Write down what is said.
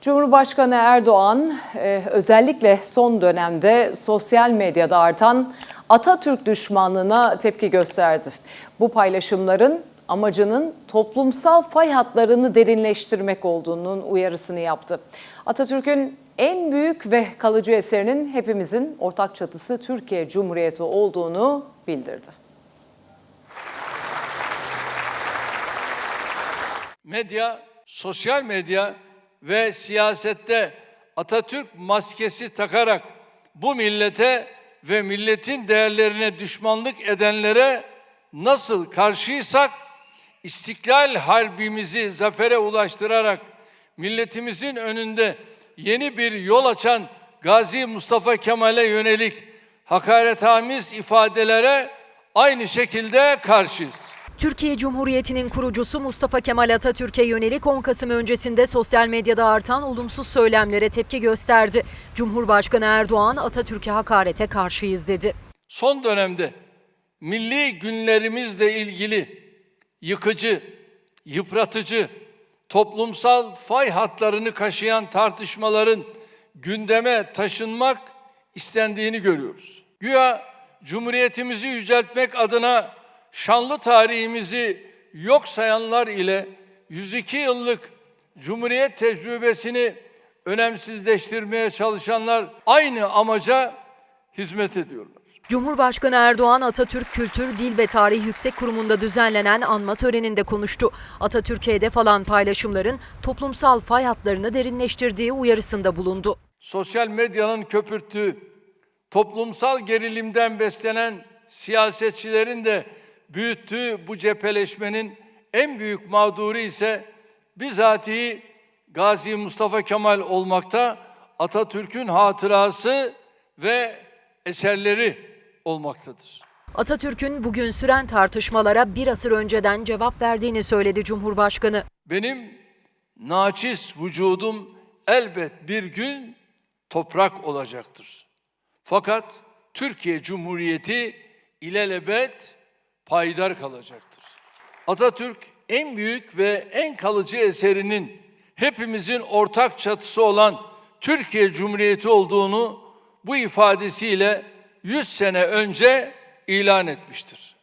Cumhurbaşkanı Erdoğan e, özellikle son dönemde sosyal medyada artan Atatürk düşmanlığına tepki gösterdi. Bu paylaşımların amacının toplumsal fay hatlarını derinleştirmek olduğunun uyarısını yaptı. Atatürk'ün en büyük ve kalıcı eserinin hepimizin ortak çatısı Türkiye Cumhuriyeti olduğunu bildirdi. medya, sosyal medya ve siyasette Atatürk maskesi takarak bu millete ve milletin değerlerine düşmanlık edenlere nasıl karşıysak İstiklal Harbimizi zafere ulaştırarak milletimizin önünde yeni bir yol açan Gazi Mustafa Kemal'e yönelik hakaretamiz ifadelere aynı şekilde karşıyız. Türkiye Cumhuriyeti'nin kurucusu Mustafa Kemal Atatürk'e yönelik 10 Kasım öncesinde sosyal medyada artan olumsuz söylemlere tepki gösterdi. Cumhurbaşkanı Erdoğan Atatürk'e hakarete karşıyız dedi. Son dönemde milli günlerimizle ilgili yıkıcı, yıpratıcı, toplumsal fay hatlarını kaşıyan tartışmaların gündeme taşınmak istendiğini görüyoruz. Güya Cumhuriyetimizi yüceltmek adına şanlı tarihimizi yok sayanlar ile 102 yıllık Cumhuriyet tecrübesini önemsizleştirmeye çalışanlar aynı amaca hizmet ediyorlar. Cumhurbaşkanı Erdoğan Atatürk Kültür, Dil ve Tarih Yüksek Kurumu'nda düzenlenen anma töreninde konuştu. Atatürk'e hedef alan paylaşımların toplumsal fay hatlarını derinleştirdiği uyarısında bulundu. sosyal medyanın köpürttüğü, toplumsal gerilimden beslenen siyasetçilerin de büyüttüğü bu cepheleşmenin en büyük mağduru ise bizatihi Gazi Mustafa Kemal olmakta, Atatürk'ün hatırası ve eserleri olmaktadır. Atatürk'ün bugün süren tartışmalara bir asır önceden cevap verdiğini söyledi Cumhurbaşkanı. Benim naçiz vücudum elbet bir gün toprak olacaktır. Fakat Türkiye Cumhuriyeti ilelebet payidar kalacaktır. Atatürk en büyük ve en kalıcı eserinin hepimizin ortak çatısı olan Türkiye Cumhuriyeti olduğunu bu ifadesiyle 100 sene önce ilan etmiştir.